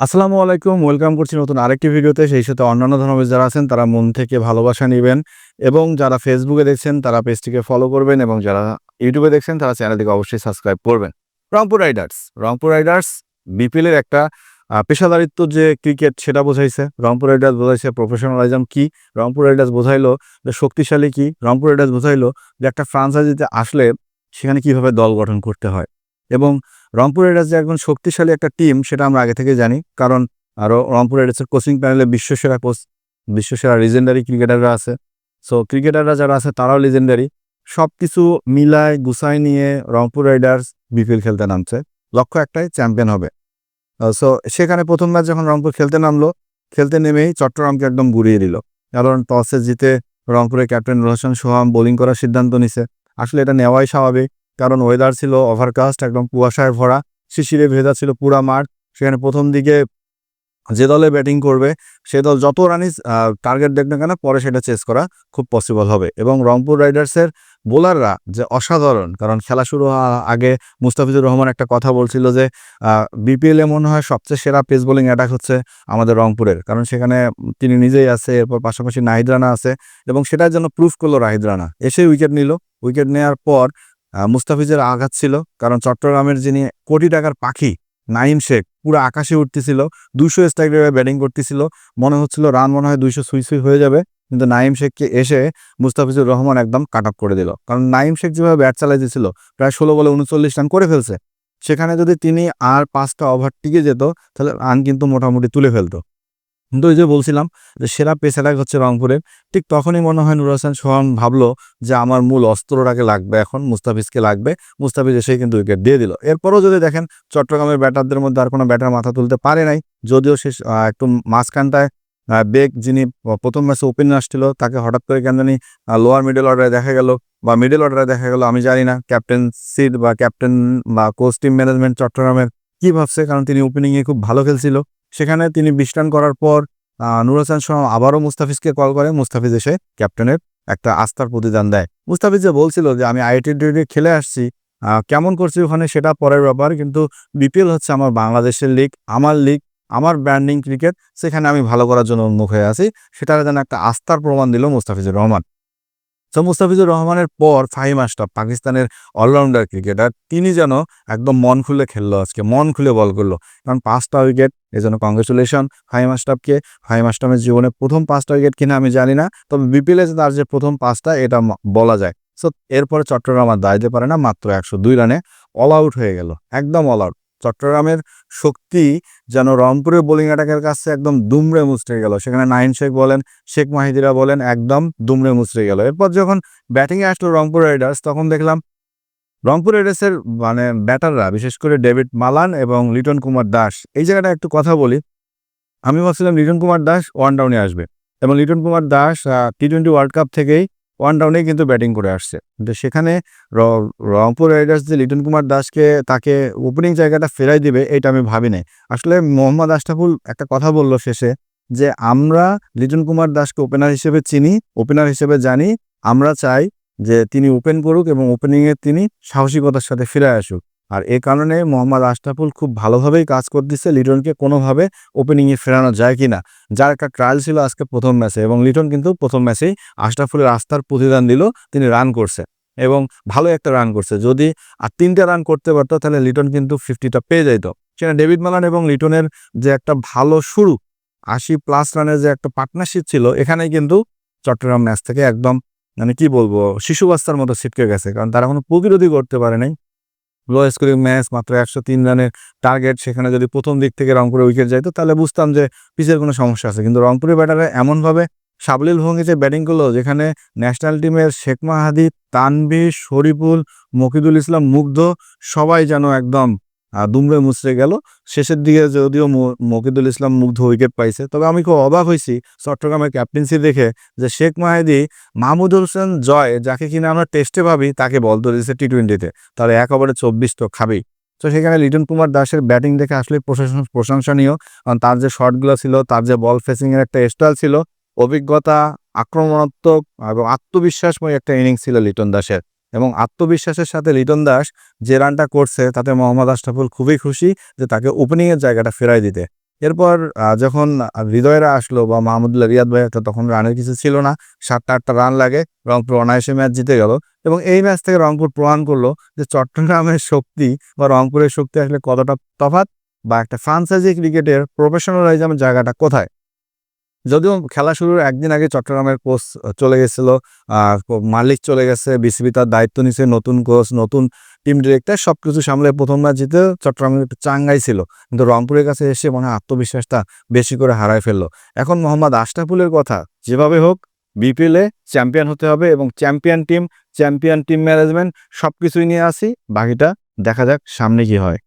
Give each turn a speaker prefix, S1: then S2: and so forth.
S1: আসসালামু আলাইকুম, ওয়েলকাম করছি নতুন আরেকটি ভিডিওতে। সেই সাথে অন্যান্য ধর্মের যারা আছেন, তারা মন থেকে ভালোবাসা নেবেন এবং যারা ফেসবুকে দেখছেন, তারা পেজটিকে ফলো করবেন এবং যারা ইউটিউবে দেখছেন, তারা চ্যানেলটিকে অবশ্যই সাবস্ক্রাইব করবেন। রংপুর রাইডার্স রংপুর রাইডার্স বিপিএলের একটা পেশাদারিত্ব যে ক্রিকেট সেটা বোঝাইছে। রংপুর রাইডার্স বোঝাইছে প্রফেশনালিজম কি? রংপুর রাইডার্স বোঝাইলো যে শক্তিশালী কি? রংপুর রাইডার্স বোঝাইলো যে একটা ফ্রাঞ্চাইজিতে আসলে সেখানে কীভাবে দল গঠন করতে হয়। এবং রংপুর রাইডার্স যে একজন শক্তিশালী একটা টিম সেটা আমরা আগে থেকে জানি। কারণ আরও রংপুর রাইডার্সের কোচিং প্যানেলে বিশ্বসেরা কোচ বিশ্বসেরা লিজেন্ডারি ক্রিকেটাররা আছে। সো ক্রিকেটাররা যারা আছে, তারাও লিজেন্ডারি সব কিছু মিলায় গুছায় নিয়ে রংপুর রাইডার্স বিপিএল খেলতে নামছে। লক্ষ্য একটাই চ্যাম্পিয়ন হবে। সো সেখানে প্রথম ম্যাচ যখন রংপুর খেলতে নামলো, খেলতে নেমেই চট্টগ্রামকে একদম গুড়িয়ে দিল। কারণ টসে জিতে রংপুরের ক্যাপ্টেন রোশন সোহাম বোলিং করার সিদ্ধান্ত নিছে। আসলে এটা নেওয়াই স্বাভাবিক। কারণ ওয়েদার ছিল ওভারকাস্ট একদম কুয়াশায় ভরা, শিশিরে ভেজা ছিল পুরা মাঠ। সেখানে প্রথম দিকে যে দলে ব্যাটিং করবে, সে দল যত রানই টার্গেট দেখ না কেন, পরে সেটা চেস করা খুব পসিবল হবে। এবং রংপুর রাইডার্সের বোলাররা যে অসাধারণ, কারণ খেলা শুরু আগে মুস্তাফিজুর রহমান একটা কথা বলছিল যে বিপিএলে মনে হয় সবচেয়ে সেরা পেস বোলিং অ্যাটাক হচ্ছে আমাদের রংপুরের। কারণ সেখানে তিনি নিজেই আছে, এরপর পাশাপাশি নাহিদ রানা আছে, এবং সেটার জন্য প্রুফ করল রাহিদ রানা। এসে উইকেট নিল। উইকেট নেওয়ার পর মুস্তাফিজের আঘাত ছিল। কারণ চট্টগ্রামের যিনি কোটি টাকার পাখি নাইম শেখ, পুরো আকাশে উঠতেছিল দুশো স্ট্রাইক রেটে ব্যাটিং করতেছিল। মনে হচ্ছিল রান মনে হয় দুইশো সুই সুই হয়ে যাবে। কিন্তু নাইম শেখকে এসে মুস্তাফিজুর রহমান একদম কাট আপ করে দিল। কারণ নাইম শেখ যেভাবে ব্যাট চালাইতেছিল, প্রায় ষোলো বলে উনচল্লিশ রান করে ফেলছে। সেখানে যদি তিনি আর পাঁচটা ওভার টিকে যেত, তাহলে রান কিন্তু মোটামুটি তুলে ফেলতো। কিন্তু ওই যে বলছিলাম যে সেরা পেসারাক হচ্ছে রংপুরের, ঠিক তখনই মনে হয় নুর হোসেন সোহান ভাবলো যে আমার মূল অস্ত্রটাকে লাগবে এখন, মুস্তাফিজকে লাগবে, মুস্তাফিজ এসে কিন্তু উইকেট দিয়ে দিল। এরপরও যদি দেখেন চট্টগ্রামের ব্যাটারদের মধ্যে আর কোনো ব্যাটার মাথা তুলতে পারে নাই, যদিও সে একটু মাঝখানটায় বেগ যিনি প্রথম ম্যাচে ওপেন আসছিল, তাকে হঠাৎ করে কেন জানি লোয়ার মিডল অর্ডারে দেখা গেল বা মিডল অর্ডারে দেখা গেল, আমি জানি না ক্যাপ্টেন সিট বা ক্যাপ্টেন বা কোচ টিম ম্যানেজমেন্ট চট্টগ্রামের কি ভাবছে? কারণ তিনি ওপেনিংয়ে খুব ভালো খেলছিল। সেখানে তিনি বিশ রান করার পর নুর হোসেন সোহাম আবারও মুস্তাফিজকে কল করে, মুস্তাফিজ এসে ক্যাপ্টেনের একটা আস্থার প্রতিদান দেয়। মুস্তাফিজ যে বলছিল যে, আমি আইটি খেলে আসছি কেমন করছি ওখানে সেটা পরের ব্যাপার, কিন্তু বিপিএল হচ্ছে আমার বাংলাদেশের লিগ, আমার লিগ, আমার ব্র্যান্ডিং ক্রিকেট, সেখানে আমি ভালো করার জন্য উন্মুখ হয়ে আছি। সেটার যেন একটা আস্থার প্রমাণ দিল মুস্তাফিজুর রহমান। তো মুস্তাফিজুর রহমানের পর ফাহিম আশরাফ, পাকিস্তানের অলরাউন্ডার ক্রিকেটার তিনি যেন একদম মন খুলে খেললো আজকে, মন খুলে বল করল। কারণ পাঁচটা উইকেট এই জন্য কংগ্রেচুলেশন ফাহিম আশরাফকে। ফাহিম আশরাফের জীবনে প্রথম পাঁচটা উইকেট কিনা আমি জানি না, তবে বিপিএলে তার যে প্রথম পাঁচটা, এটা বলা যায়। সো এরপরে চট্টগ্রাম আর দাঁড়াতে পারে না, মাত্র একশো দুই রানে অল আউট হয়ে গেল, একদম অল আউট চট্টগ্রামের শক্তি যেন রংপুরের বোলিং অ্যাটাকের কাছে একদম দুমড়ে মুচড়ে গেল। সেখানে নাইন শেখ বলেন, শেখ মাহিদিরা বলেন, একদম দুমড়ে মুচড়ে গেল। এরপর যখন ব্যাটিংয়ে আসলো রংপুর রাইডার্স তখন দেখলাম রংপুর রাইডার্সের মানে ব্যাটাররা বিশেষ করে ডেভিড মালান এবং লিটন কুমার দাস, এই জায়গাটা একটু কথা বলি। আমি ভাবছিলাম লিটন কুমার দাস ওয়ান ডাউনে আসবে। এবং Liton Kumar Das T twenty World Cup থেকেই ওয়ান ডাউনেই কিন্তু ব্যাটিং করে আসছে। কিন্তু সেখানে রংপুর রাইডার্স যে লিটন কুমার দাসকে তাকে ওপেনিং জায়গাটা ফেরাই দিবে, এটা আমি ভাবি নাই আসলে মোহাম্মদ আশরাফুল একটা কথা বলল শেষে যে, আমরা লিটন কুমার দাসকে ওপেনার হিসেবে চিনি, ওপেনার হিসেবে জানি, আমরা চাই যে তিনি ওপেন করুক এবং ওপেনিংয়ে তিনি সাহসিকতার সাথে ফিরে আসুক। আর এ কারণে মোহাম্মদ আশরাফুল খুব ভালোভাবেই কাজ করতেছে। লিটনকে কোনোভাবে ওপেনিংয়ে ফেরানো যায় কি না যার একটা ট্রায়াল ছিল আজকে প্রথম ম্যাচে এবং লিটন কিন্তু প্রথম ম্যাচেই আশরাফুলের আস্থার প্রতিদান দিল, তিনি রান করছে এবং ভালো একটা রান করছে। যদি আর তিনটা রান করতে পারতো, তাহলে লিটন কিন্তু ফিফটিটা পেয়ে যেত সেখানে ডেভিড মালান এবং লিটনের যে একটা ভালো শুরু, আশি প্লাস রানের যে একটা পার্টনারশিপ ছিল এখানে কিন্তু চট্টগ্রাম ম্যাচ থেকে একদম মানে কি বলব, শিশু বাচ্চার মতো ছিটকে গেছে। কারণ তারা কোনো প্রতিরোধী করতে পারে নাই লো স্কোরিং ম্যাচ মাত্র একশো তিন রানের টার্গেট সেখানে যদি প্রথম দিক থেকে রংপুরে উইকেট যাইতো তাহলে বুঝতাম যে পিচের কোনো সমস্যা আছে। কিন্তু রংপুরের ব্যাটারে এমনভাবে সাবলীল ভঙ্গিতে ব্যাটিং করল, যেখানে ন্যাশনাল টিমের শেখ মাহাদি, তানভীর, শরীফুল, মকিদুল ইসলাম, মুগ্ধ, সবাই যেন একদম দুমড়ে মুচড়ে গেল। শেষের দিকে যদিও মকিদুল ইসলাম মুগ্ধ উইকেট পাইছে, তবে আমি খুব অবাক হয়েছি চট্টগ্রামের ক্যাপ্টেন্সি দেখে যে শেখ মাহেদি মাহমুদ হোসেন জয় যাকে কিনা আমরা টেস্টে ভাবি, তাকে বল ধরেছে টি টোয়েন্টিতে তাহলে এক ওভারে চব্বিশ তো খাবেই। তো সেখানে লিটন কুমার দাসের ব্যাটিং দেখে আসলে প্রশংসা প্রশংসনীয়। কারণ তার যে শটগুলো ছিল, তার যে বল ফেসিং এর একটা স্টাইল ছিল, অভিজ্ঞতা, আক্রমণাত্মক এবং আত্মবিশ্বাসময় একটা ইনিংস ছিল লিটন দাসের। এবং আত্মবিশ্বাসের সাথে লিটন দাস যে রানটা করছে, তাতে মোহাম্মদ আশরাফুল খুবই খুশি যে তাকে ওপেনিংয়ের জায়গাটা ফেরাই দিতে। এরপর যখন হৃদয়রা আসলো বা মাহমুদুল্লাহ রিয়াদ ভাই তখন রানের কিছু ছিল না। সাতটা আটটা রান লাগে, রংপুর অনায়াসে ম্যাচ জিতে গেল। এবং এই ম্যাচ থেকে রংপুর প্রমাণ করল যে চট্টগ্রামের শক্তি বা রংপুরের শক্তি আসলে কতটা তফাৎ বা একটা ফ্রান্সাইজি ক্রিকেটের প্রফেশনালাইজমের জায়গাটা কোথায়। যদিও খেলা শুরুর একদিন আগে চট্টগ্রামের কোচ চলে গেছিল মালিক চলে গেছে, বিসিবি তার দায়িত্ব নিছে, নতুন কোচ, নতুন টিম ডিরেক্টর, সবকিছু সামলে প্রথম ম্যাচ জিতে চট্টগ্রামের চাঙ্গাই ছিল। কিন্তু রংপুরের কাছে এসে মনে হয় আত্মবিশ্বাসটা বেশি করে হারায় ফেলল। এখন মোহাম্মদ আশরাফুলের কথা, যেভাবে হোক বিপিএলে চ্যাম্পিয়ন হতে হবে এবং champion team champion team management সবকিছুই নিয়ে আসি, বাকিটা দেখা যাক সামনে কি হয়।